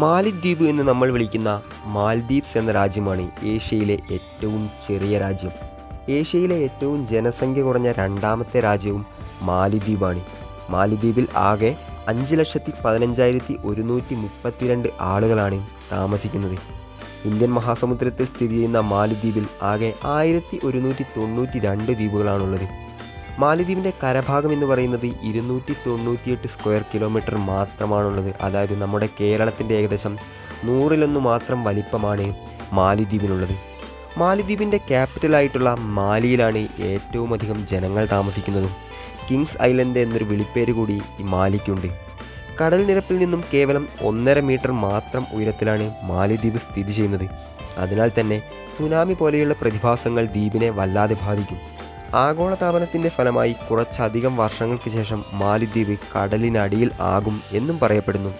മാലിദ്വീപ് എന്ന് നമ്മൾ വിളിക്കുന്ന മാൽദ്വീപ്സ് എന്ന രാജ്യമാണ് ഏഷ്യയിലെ ഏറ്റവും ചെറിയ രാജ്യം. ഏഷ്യയിലെ ഏറ്റവും ജനസംഖ്യ കുറഞ്ഞ രണ്ടാമത്തെ രാജ്യവും മാലിദ്വീപാണ്. മാലിദ്വീപിൽ ആകെ അഞ്ച് ലക്ഷത്തി പതിനഞ്ചായിരത്തി ഒരുന്നൂറ്റി മുപ്പത്തിരണ്ട് ആളുകളാണ് താമസിക്കുന്നത്. ഇന്ത്യൻ മഹാസമുദ്രത്തിൽ സ്ഥിതി ചെയ്യുന്ന മാലിദ്വീപിൽ ആകെ ആയിരത്തി ഒരുന്നൂറ്റി തൊണ്ണൂറ്റി രണ്ട് ദ്വീപുകളാണുള്ളത്. മാലിദ്വീപിന്റെ കരഭാഗം എന്ന് പറയുന്നത് ഇരുന്നൂറ്റി തൊണ്ണൂറ്റിയെട്ട് സ്ക്വയർ കിലോമീറ്റർ മാത്രമാണുള്ളത്. അതായത് നമ്മുടെ കേരളത്തിന്റെ ഏകദേശം നൂറിലൊന്ന് മാത്രം വലിപ്പമാണ് മാലിദ്വീപിനുള്ളത്. മാലിദ്വീപിന്റെ ക്യാപിറ്റലായിട്ടുള്ള മാലിയിലാണ് ഏറ്റവും അധികം ജനങ്ങൾ താമസിക്കുന്നതും. കിങ്സ് ഐലൻഡ് എന്നൊരു വിളിപ്പേര് കൂടി ഈ മാലിക്കുണ്ട്. കടൽ നിരപ്പിൽ നിന്നും കേവലം ഒന്നര മീറ്റർ മാത്രം ഉയരത്തിലാണ് മാലിദ്വീപ് സ്ഥിതി ചെയ്യുന്നത്. അതിനാൽ തന്നെ സുനാമി പോലെയുള്ള പ്രതിഭാസങ്ങൾ ദ്വീപിനെ വല്ലാതെ ബാധിക്കും. ആഗോളതാപനത്തിന്റെ ഫലമായി കുറച്ചധികം വർഷങ്ങൾക്ക് ശേഷം മാലിദ്വീപ് കടലിനടിയിൽ ആകും എന്നും പറയപ്പെടുന്നു.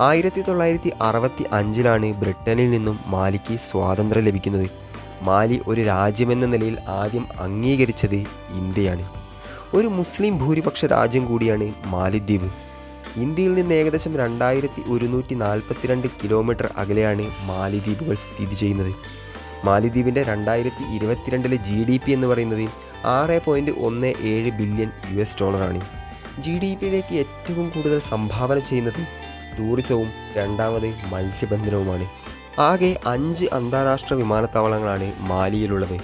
ആയിരത്തി തൊള്ളായിരത്തി അറുപത്തി അഞ്ചിലാണ് ബ്രിട്ടനിൽ നിന്നും മാലിക്ക് സ്വാതന്ത്ര്യം ലഭിക്കുന്നത്. മാലി ഒരു രാജ്യമെന്ന നിലയിൽ ആദ്യം അംഗീകരിച്ചത് ഇന്ത്യയാണ്. ഒരു മുസ്ലിം ഭൂരിപക്ഷ രാജ്യം കൂടിയാണ് മാലിദ്വീപ്. ഇന്ത്യയിൽ നിന്ന് ഏകദേശം രണ്ടായിരത്തി ഒരുന്നൂറ്റി നാൽപ്പത്തിരണ്ട് കിലോമീറ്റർ അകലെയാണ് മാലിദ്വീപുകൾ സ്ഥിതി ചെയ്യുന്നത്. മാലിദ്വീപിന്റെ രണ്ടായിരത്തി ഇരുപത്തിരണ്ടിലെ ജി ഡി പി എന്ന് പറയുന്നത് ആറ് പോയിന്റ് ഒന്ന് ഏഴ് ബില്യൺ യു എസ് ഡോളറാണ്. ജി ഡി പിയിലേക്ക് ഏറ്റവും കൂടുതൽ സംഭാവന ചെയ്യുന്നത് ടൂറിസവും രണ്ടാമത് മത്സ്യബന്ധനവുമാണ്. ആകെ അഞ്ച് അന്താരാഷ്ട്ര വിമാനത്താവളങ്ങളാണ് മാലിയിലുള്ളത്.